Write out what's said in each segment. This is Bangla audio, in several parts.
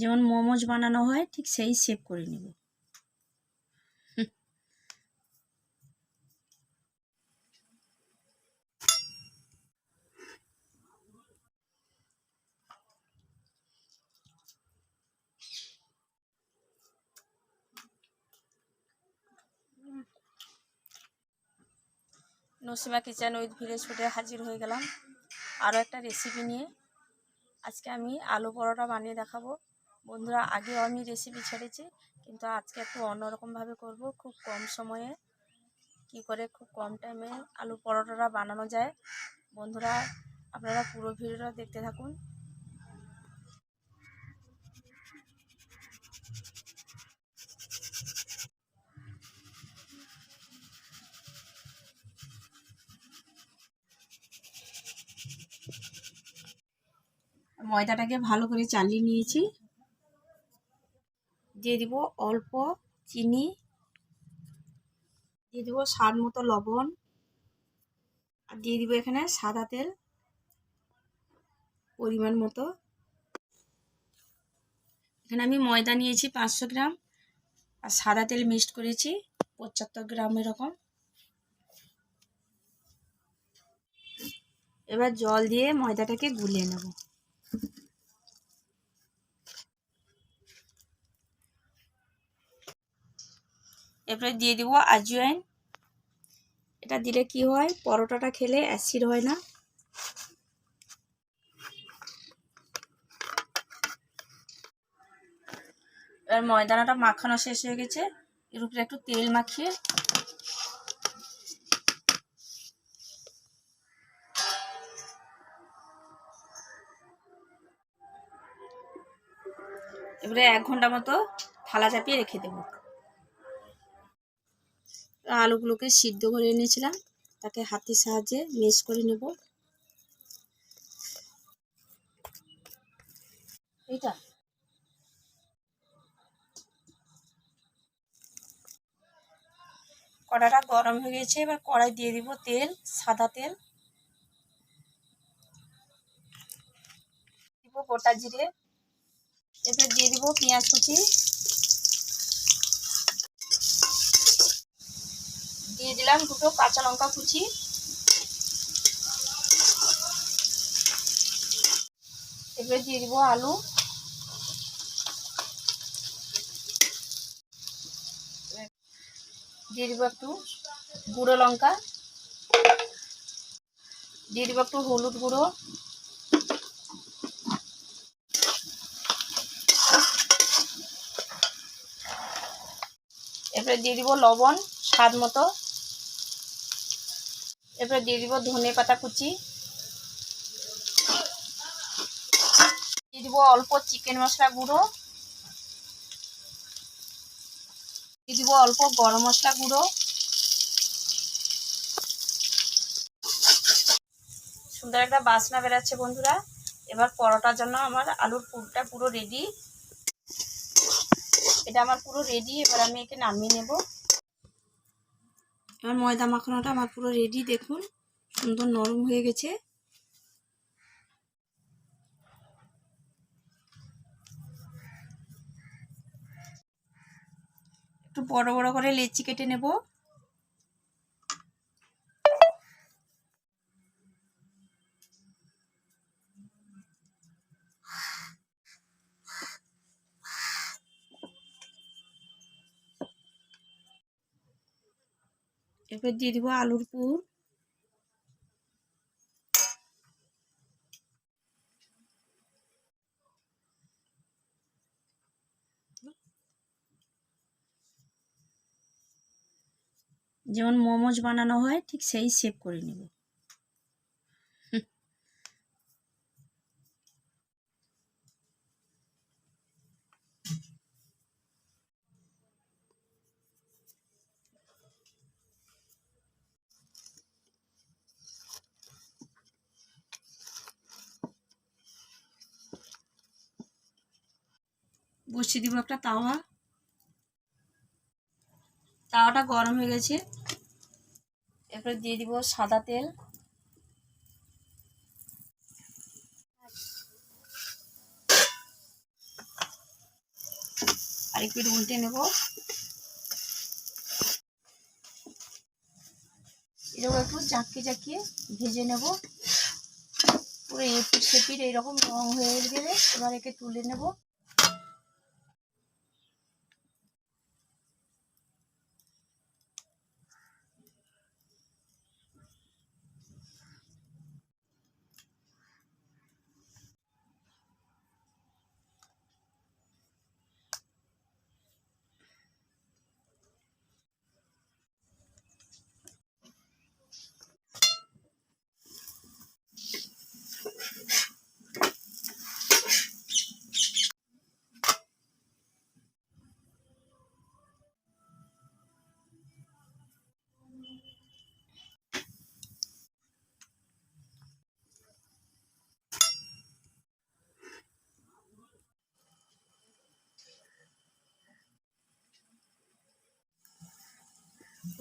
যেমন মোমোজ বানানো হয়, ঠিক সেই শেপ করে নেব। নসিমা কিচেন উইথ ভিলেজ ফুডে হাজির হয়ে গেলাম। আরও একটা রেসিপি নিয়ে। আজকে আমি আলু পরোটা বানিয়ে দেখাবো। বন্ধুরা, আগেও আমি রেসিপি ছেড়েছি, কিন্তু আজকে একটু অন্যরকমভাবে করব। খুব কম সময়ে, কি করে খুব কম টাইমে আলু পরোটাটা বানানো যায়। বন্ধুরা, আপনারা পুরো ভিডিওটা দেখতে থাকুন। ময়দাটাকে ভালো করে চালিয়ে নিয়েছি। দিয়ে দিব অল্প চিনি, দিয়ে দিব স্বাদ মতো লবণ, আর দিয়ে দিব এখানে সাদা তেল পরিমাণ মতো। এখানে আমি ময়দা নিয়েছি পাঁচশো গ্রাম আর সাদা তেল মিক্সড করেছি পঁচাত্তর গ্রাম এরকম। এবার জল দিয়ে ময়দাটাকে গুলিয়ে নেব। এরপরে দিয়ে দিব আজওয়াইন এটা দিলে কি হয়? পরোটাটা খেলে অ্যাসিড হয় না। এবার ময়দানাটা মাখানো শেষ হয়ে গেছে। এর উপরে একটু তেল মাখিয়ে এবারে এক ঘণ্টা মতো থালা চাপিয়ে রেখে দেবো। আলুগুলোকে সিদ্ধ করে এনেছিলাম। তাকে হাতের সাহায্যে মেশ করে নেব। এইটা। কড়াটা গরম হয়ে গেছে, এবার কড়াই দিয়ে দিব তেল, সাদা তেল। দিব গোটা জিরে। এরপর দিয়ে দিব পেঁয়াজ কুচি। দিয়ে দিলাম দুটো কাঁচা লঙ্কা কুচি। এবারে দিয়ে দিব আলু। দিয়ে দিব একটু গুঁড়ো লঙ্কা। দিয়ে দিব একটু হলুদ গুঁড়ো। এরপরে দিয়ে দিব লবণ। স্বাদ মতো। এরপরে দিয়ে দিব ধনে পাতা কুচি। দিয়ে দিব অল্প চিকেন মশলা গুঁড়ো। দিয়ে দিব অল্প গরম মশলা গুঁড়ো। সুন্দর একটা বাসনা বেরাচ্ছে বন্ধুরা। এবার পরোটার জন্য আমার আলুর পুরটা পুরো রেডি এটা আমার পুরো রেডি এবার আমি একে নামিয়ে নেব। এবার ময়দা মাখানোটা আমার পুরো রেডি দেখুন। সুন্দর নরম হয়ে গেছে। একটু বড় বড় করে লেচি কেটে নেব। এরপর দিয়ে দিব আলুর পুর। যেমন মোমোজ বানানো হয় ঠিক সেই শেপ করে নেব। বসিয়ে দিব একটা তাওয়া। তাওয়াটা গরম হয়ে গেছে। এরপরে দিয়ে দিব সাদা তেল। আরেক পিঠ উল্টে নেব। এরকম একটু চাকিয়ে চাকিয়ে ভেজে নেব। পুরো এপিট সেপিট এইরকম রং হয়ে গেলে এবার একে তুলে নেব।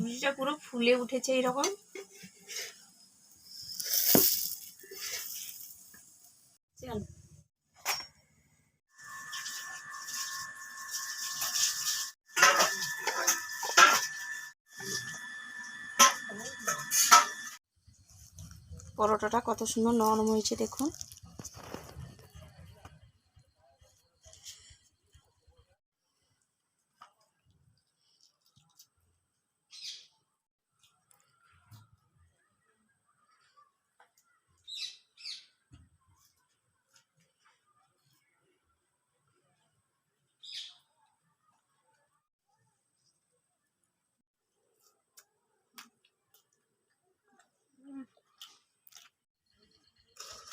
লুচিটা পুরো ফুলে উঠেছে এরকম। পরোটাটা কত সুন্দর নরম হয়েছে দেখুন।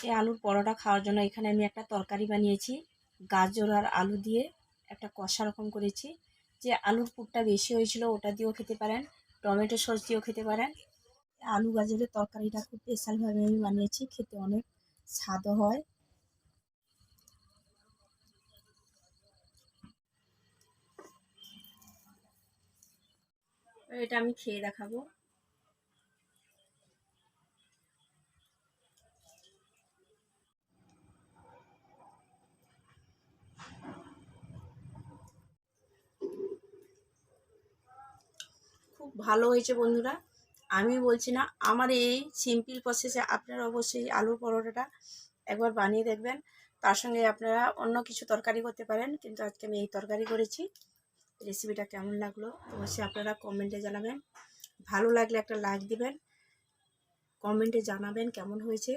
এই আলুর পরোটা খাওয়ার জন্য এখানে আমি একটা তরকারি বানিয়েছি, গাজর আর আলু দিয়ে একটা কষা রকম করেছি। যে আলুর পুরটা বেশি হয়েছিল ওটা দিয়েও খেতে পারেন, টমেটো সস দিয়েও খেতে পারেন। আলু গাজরের তরকারিটা খুব স্পেশালভাবে আমি বানিয়েছি, খেতে অনেক স্বাদও হয়। এটা আমি খেয়ে দেখাবো। ভালো হয়েছে বন্ধুরা। আমি বলছি না, আমার এই সিম্পল প্রসেসে আপনারা অবশ্যই আলুর পরোটাটা একবার বানিয়ে দেখবেন। তার সঙ্গে আপনারা অন্য কিছু তরকারি করতে পারেন, কিন্তু আজকে আমি এই তরকারি করেছি। রেসিপিটা কেমন লাগল অবশ্যই আপনারা কমেন্টে জানাবেন। ভালো লাগলে একটা লাইক দিবেন কমেন্টে জানাবেন কেমন হয়েছে।